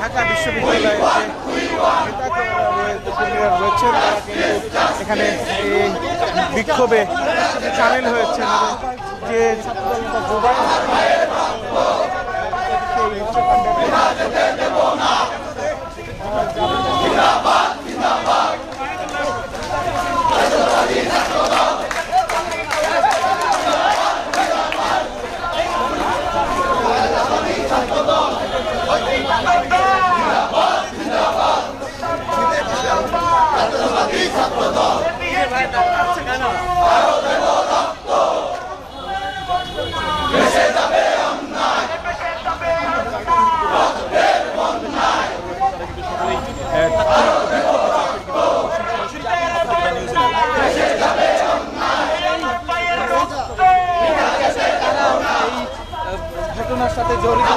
ঢাকা বিশ্ববিদ্যালয়ের যে নেতাকর্মীরা রয়েছেন, তারা কিন্তু এখানে এই বিক্ষোভে সামিল হয়েছেন এবং যে ছাত্রদল সাথে জড়িত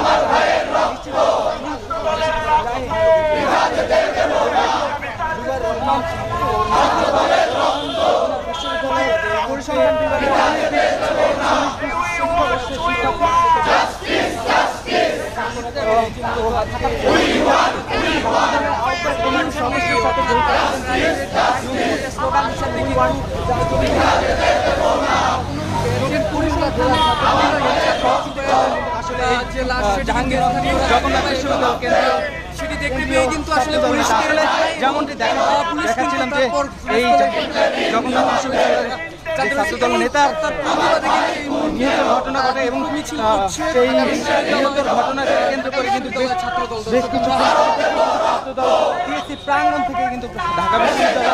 পরিসংখ্যান বিভাগের জাহাঙ্গীর জগন্নাথ বিশ্ববিদ্যালয় কেন্দ্রীয় সেটি দেখতে পেয়ে কিন্তু আসলে পুলিশকে যেমনটি পুলিশ দেখাচ্ছিলাম যে তারপর এই জগন্নাথ বিশ্ববিদ্যালয়ের যে ছাত্রদল নেতার নিহতের ঘটনা ঘটে এবং সেই নিহতের ঘটনাকে কেন্দ্র করে কিন্তু বেশ বেশ কিছু ছাত্রদল প্রাঙ্গণ থেকে কিন্তু ঢাকা বিশ্ববিদ্যালয়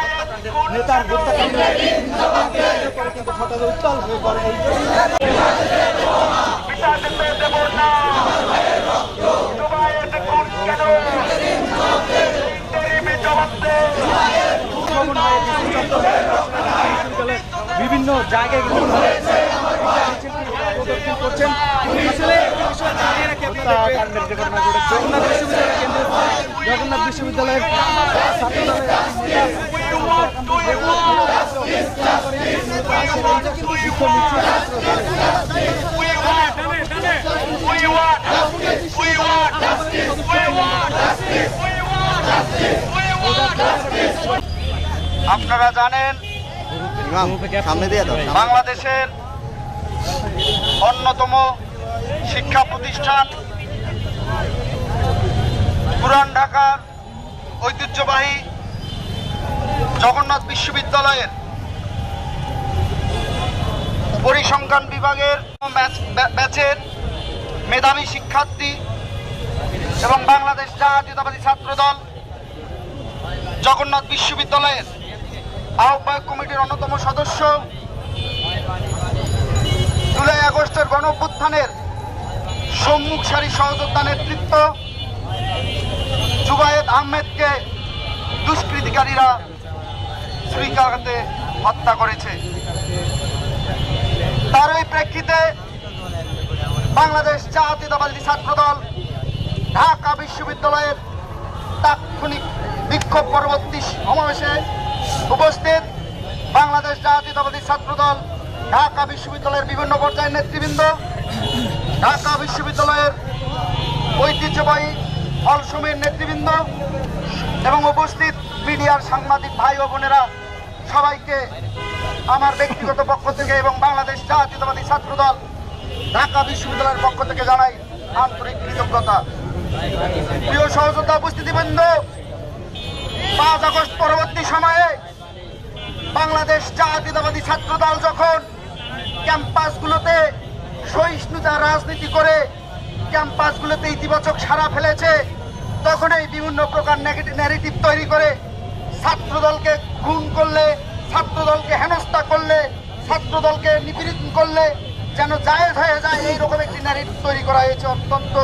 নেতার হত্যাকাণ্ডে উত্তাল হয়ে পড়ে এই বিভিন্ন জায়গায় প্রদর্শন করছেন। আসলে জগন্নাথ বিশ্ববিদ্যালয় কেন্দ্র জগন্নাথ বিশ্ববিদ্যালয়ের ছাত্রদলের আপনারা জানেন বাংলাদেশের অন্যতম শিক্ষা প্রতিষ্ঠান পুরান ঢাকার ঐতিহ্যবাহী জগন্নাথ বিশ্ববিদ্যালয়ের পরিসংখ্যান বিভাগের ব্যাচ- ব্য- ব্যাচের মেধাবী শিক্ষার্থী এবং বাংলাদেশ জাতীয়তাবাদী ছাত্রদল জগন্নাথ বিশ্ববিদ্যালয়ের আহ্বায়ক কমিটির অন্যতম সদস্য। জুলাই আগস্টের গণ অভ্যুত্থানের সম্মুখ সারি সহযোদ্ধা নেতৃত্ব জুবায়েদ আহমেদকে দুষ্কৃতিকারীরা ছুরিকাঘাতে হত্যা করেছে। তার ওই প্রেক্ষিতে বাংলাদেশ জাতীয়তাবাদী ছাত্রদল ঢাকা বিশ্ববিদ্যালয়ের তাৎক্ষণিক বিক্ষোভ পরবর্তী সমাবেশে উপস্থিত বাংলাদেশ জাতীয়তাবাদী ছাত্রদল, ঢাকা বিশ্ববিদ্যালয়ের বিভিন্ন পর্যায়ের নেতৃবৃন্দ, ঢাকা বিশ্ববিদ্যালয়ের ঐতিহ্যবাহী হলসমের নেতৃবৃন্দ এবং উপস্থিত মিডিয়ার সাংবাদিক ভাই ও বোনেরা, সবাইকে আমার ব্যক্তিগত পক্ষ থেকে এবং বাংলাদেশ জাতীয়তাবাদী ছাত্রদল ঢাকা বিশ্ববিদ্যালয়ের পক্ষ থেকে জানাই আন্তরিক কৃতজ্ঞতা। প্রিয় সহযোদ্ধা উপস্থিতিবৃন্দ, পাঁচ আগস্ট পরবর্তী সময়ে বাংলাদেশ জাতীয়তাবাদী ছাত্রদল যখন ক্যাম্পাসগুলোতে সহিষ্ণুতা রাজনীতি করে, ক্যাম্পাসগুলোতে ইতিবাচক সাড়া ফেলেছে তখন এই বিভিন্ন প্রকার ন্যারেটিভ তৈরি করে ছাত্রদলকে খুন করলে, ছাত্রদলকে হেনস্থা করলে, ছাত্রদলকে নিপীড়িত করলে, যেন জায়েজ হয়ে যায় এইরকম একটি ন্যারেটিভ তৈরি করা হয়েছে অত্যন্ত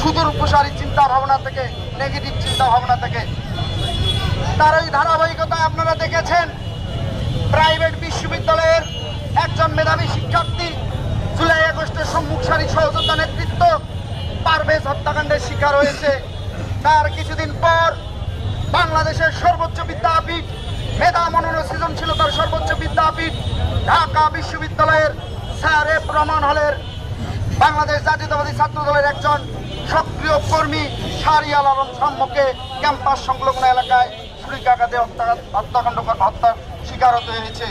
সুদূর প্রসারী চিন্তা ভাবনা থেকে নেগেটিভ চিন্তা ভাবনা থেকে। তারই ধারাবাহিকতা আপনারা দেখেছেন। প্রাইভেট বিশ্ববিদ্যালয়ের একজন মেধাবী শিক্ষার্থী, জুলাই আগস্টের সম্মুখ সারি সহযোদ্ধা নেতৃত্ব পারভেজ হত্যাকাণ্ডের শিকার হয়েছে। তার কিছুদিন পর বাংলাদেশের সর্বোচ্চ বিদ্যাপীঠ, মেধা ও সৃজনশীলতার সর্বোচ্চ বিদ্যাপীঠ, ঢাকা বিশ্ববিদ্যালয়ের স্যার এফ রহমান হলের বাংলাদেশ জাতীয়তাবাদী ছাত্র দলের একজন সক্রিয় কর্মী শাহরিয়াল আলম সাম্যকে ক্যাম্পাস সংলগ্ন এলাকায় ছুরিকাঘাতে হত্যা হত্যাকাণ্ড হত্যার শিকার হতে হয়েছে।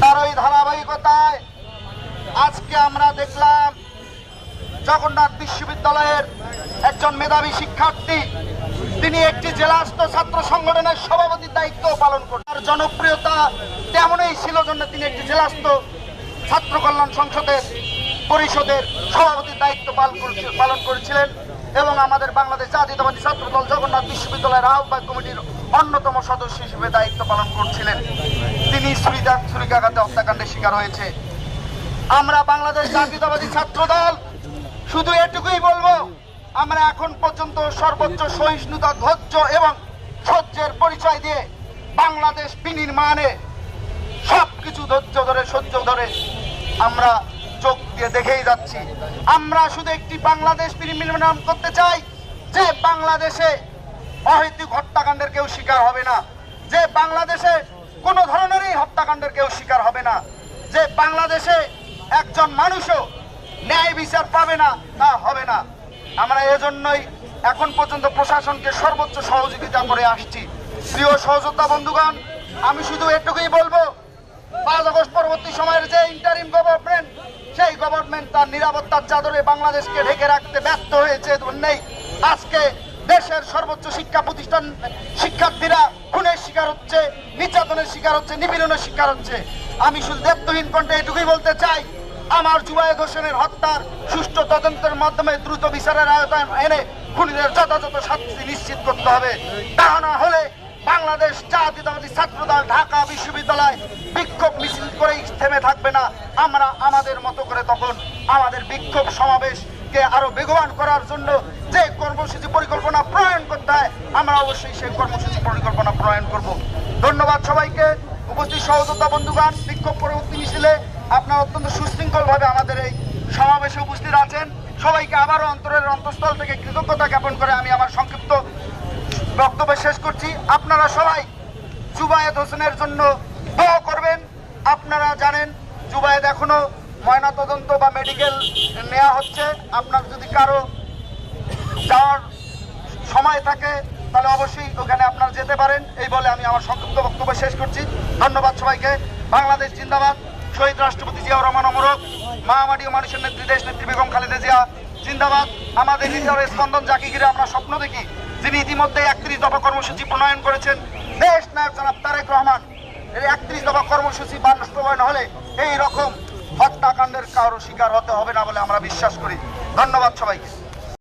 তার ওই ধারাবাহিকতায় আজকে আমরা দেখলাম জগন্নাথ বিশ্ববিদ্যালয়ের একজন মেধাবী শিক্ষার্থী। তিনি একটি জেলাস্থ ছাত্র সংগঠনের সভাপতির দায়িত্ব পালন করেন তার জনপ্রিয়তা তেমনই ছিল জন্য তিনি একটি জেলাস্থ ছাত্র কল্যাণ সংসদের পরিষদের সভাপতির দায়িত্ব পালন করেছি- পালন করেছিলেন এবং আমাদের বাংলাদেশ জাতীয়তাবাদী ছাত্র দল জগন্নাথ বিশ্ববিদ্যালয়ের আহ্বায়ক কমিটির অন্যতম সদস্য হিসেবে দায়িত্ব পালন করছিলেন। তিনি ছুরিকা ছুরিকাঘাতে হত্যাকাণ্ডের শিকার হয়েছে। আমরা বাংলাদেশ জাতীয়তাবাদী ছাত্র দল শুধু এটুকুই বলব, আমরা এখন পর্যন্ত সর্বোচ্চ সহিষ্ণুতা, ধৈর্য এবং সহ্যের পরিচয় দিয়ে বাংলাদেশ বিনির্মাণে সব কিছু ধৈর্য ধরে, সহ্য ধরে আমরা চোখ দিয়ে দেখেই যাচ্ছি। আমরা শুধু একটি বাংলাদেশ বিনির্মাণ করতে চাই, যে বাংলাদেশে অহেতুক হত্যাকাণ্ডের কেউ শিকার হবে না, যে বাংলাদেশে কোনো ধরনেরই হত্যাকাণ্ডের কেউ শিকার হবে না, যে বাংলাদেশে একজন মানুষও ন্যায় বিচার পাবে না, তা হবে না। আমরা এজন্যই এখন পর্যন্ত প্রশাসনকে সর্বোচ্চ সহযোগিতা করে আসছি। প্রিয় সহযোদ্ধা বন্ধুগণ, আমি শুধু এটুকুই বলব, পাঁচ আগস্ট পরবর্তী সময়ের যে ইন্টারিম গভর্নমেন্ট সেই গভর্নমেন্ট তার নিরাপত্তার চাদরে বাংলাদেশকে ঢেকে রাখতে ব্যর্থ হয়েছে নেই আজকে দেশের সর্বোচ্চ শিক্ষা প্রতিষ্ঠান, শিক্ষার্থীরা খুনের শিকার হচ্ছে, নির্যাতনের শিকার হচ্ছে, নিপীড়নের শিকার হচ্ছে। আমি শুধু দেবত্বহীন কণ্ঠে এটুকুই বলতে চাই আমার জুবায়েদ হোসেনের হত্যার সুষ্ঠু তদন্তের মাধ্যমে দ্রুত বিচারের আয়তায় এনে খুনিদের যথাযথ শাস্তি নিশ্চিত করতে হবে। তা না হলে বাংলাদেশ জাতীয়তাবাদী ছাত্রদল ঢাকা বিশ্ববিদ্যালয় বিক্ষোভ মিছিল করেই থেমে থাকবে না। আমরা আমাদের মতো করে তখন আমাদের বিক্ষোভ সমাবেশকে আরও বেগবান করার জন্য যে কর্মসূচি পরিকল্পনা প্রণয়ন করতে হয়, আমরা অবশ্যই সেই কর্মসূচি পরিকল্পনা প্রণয়ন করব। ধন্যবাদ সবাইকে। উপস্থিত সহযোদ্ধা বন্ধুগণ, বিক্ষোভ পরবর্তী মিছিলে আপনারা অত্যন্ত সুশৃঙ্খল ভাবে আমাদের এই সমাবেশে উপস্থিত আছেন। সবাইকে আবারও অন্তরের অন্তঃস্থল থেকে কৃতজ্ঞতা জ্ঞাপন করে আমি আমার সংক্ষিপ্ত বক্তব্য শেষ করছি। আপনারা সবাই জুবায়েদ হোসেনের জন্য দোয়া করবেন। আপনারা জানেন জুবায়েদ এখনও ময়না তদন্ত বা মেডিকেল নেওয়া হচ্ছে। আপনার যদি কারও যাওয়ার সময় থাকে, তাহলে অবশ্যই ওখানে আপনারা যেতে পারেন। এই বলে আমি আমার সংক্ষিপ্ত বক্তব্য শেষ করছি। ধন্যবাদ সবাইকে। বাংলাদেশ জিন্দাবাদ। শহীদ রাষ্ট্রপতি জিয়াউর রহমান অমরক ও মানুষের নেত্রী, দেশ নেত্রী বেগম খালেদা জিয়া, জিন্দাবাদ। আমাদের হৃদয়ের স্পন্দন যাকে ঘিরে আমরা স্বপ্ন দেখি, যিনি ইতিমধ্যে একত্রিশ দফা কর্মসূচি প্রণয়ন করেছেন। দেশ নায়ক জনাব তারেক রহমান এই একত্রিশ দফা কর্মসূচি বাস্তবায়ন হলে এই রকম হত্যাকাণ্ডের কারও শিকার হতে হবে না বলে আমরা বিশ্বাস করি। ধন্যবাদ সবাইকে।